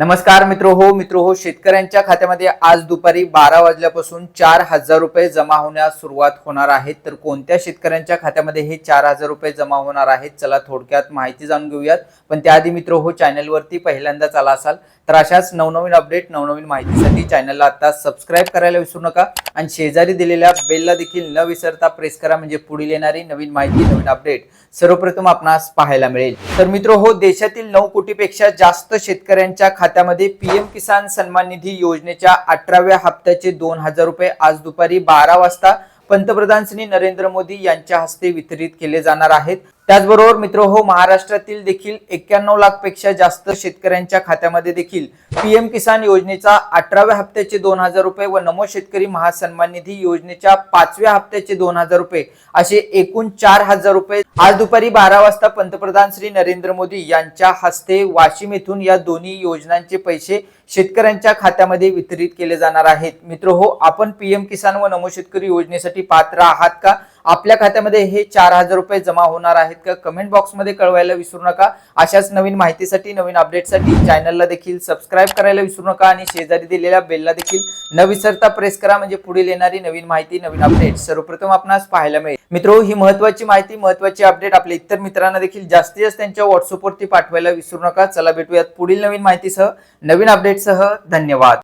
नमस्कार मित्र हो मित्र हो शेतकऱ्यांच्या खात्यामध्ये आज दुपारी बारा वाजल्यापासून चार हजार रुपये जमा होण्यास सुरुवात होणार आहेत तर कोणत्या शेतकऱ्यांच्या खात्यामध्ये हे चार हजार रुपये जमा होणार आहेत चला थोडक्यात माहिती जाणून घेऊयात. पण त्याआधी मित्र हो चॅनलवरती पहिल्यांदाच आला असाल तर अशाच नवनवीन अपडेट नवनवीन माहितीसाठी चॅनलला आता सबस्क्राईब करायला विसरू नका. आणि शेजारी दिलेल्या बेलला देखील न विसरता प्रेस करा म्हणजे पुढील येणारी नवीन माहिती नवीन अपडेट सर्वप्रथम आपणास पाहायला मिळेल. तर मित्र हो देशातील नऊ कोटीपेक्षा जास्त शेतकऱ्यांच्या खात्यामध्ये पीएम किसान सन्मान निधी योजनेच्या अठराव्या हप्त्याचे दोन हजार रुपये आज दुपारी बारा वाजता पंतप्रधान श्री नरेंद्र मोदी यांच्या हस्ते वितरित केले जाणार आहेत. त्याचबरोबर मित्र हो महाराष्ट्रातील देखील एक्क्याण्णव लाखपेक्षा जास्त शेतकऱ्यांच्या खात्यामध्ये देखील पीएम किसान योजनेचा अठराव्या हप्त्याचे दोन हजार रुपये व नमो शेतकरी महासन्मान निधी योजनेच्या पाचव्या हप्त्याचे दोन हजार रुपये असे एकूण चार हजार रुपये आज दुपारी बारा वाजता पंतप्रधान श्री नरेंद्र मोदी यांच्या हस्ते वाशिम येथून या दोन्ही योजनांचे पैसे शेतकऱ्यांच्या खात्यामध्ये वितरित केले जाणार आहेत. मित्र हो आपण पीएम किसान व नमो शेतकरी योजनेसाठी पात्र आहात का? आपल्या खात्यामध्ये हे चार हजार रुपये जमा होणार आहेत का? कमेंट बॉक्समध्ये कळवायला विसरू नका. अशाच नवीन माहितीसाठी नवीन अपडेटसाठी चॅनलला देखील सबस्क्राईब करायला विसरू नका आणि शेजारी दिलेल्या बेलला देखील न विसरता प्रेस करा. म्हणजे पुढील येणारी नवीन माहिती नवीन अपडेट सर्वप्रथम आपणास पाहायला मिळेल. मित्रो ही महत्वाची माहिती महत्वाची अपडेट आपल्या इतर मित्रांना देखील जास्तीत जास्त त्यांच्या व्हॉट्सअपवरती पाठवायला विसरू नका. चला भेटूयात पुढील नवीन माहितीसह नवीन अपडेटसह धन्यवाद.